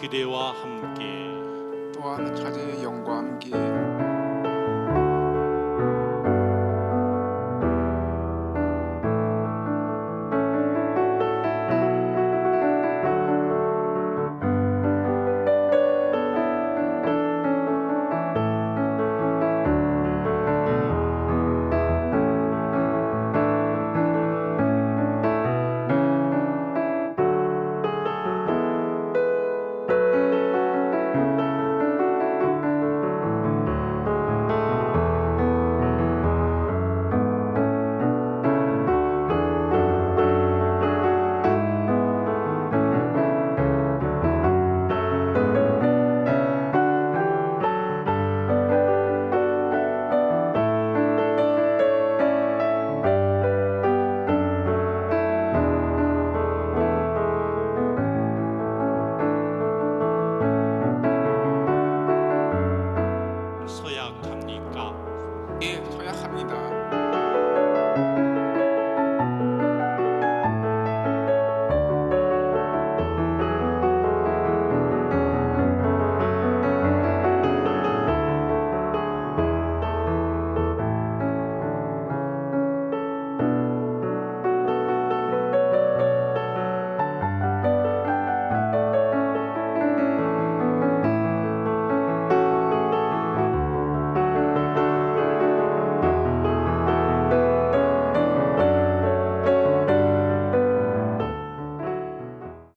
그대와 함께. 또한 자제의 영과 함께 서약합니까? 예 서약합니다.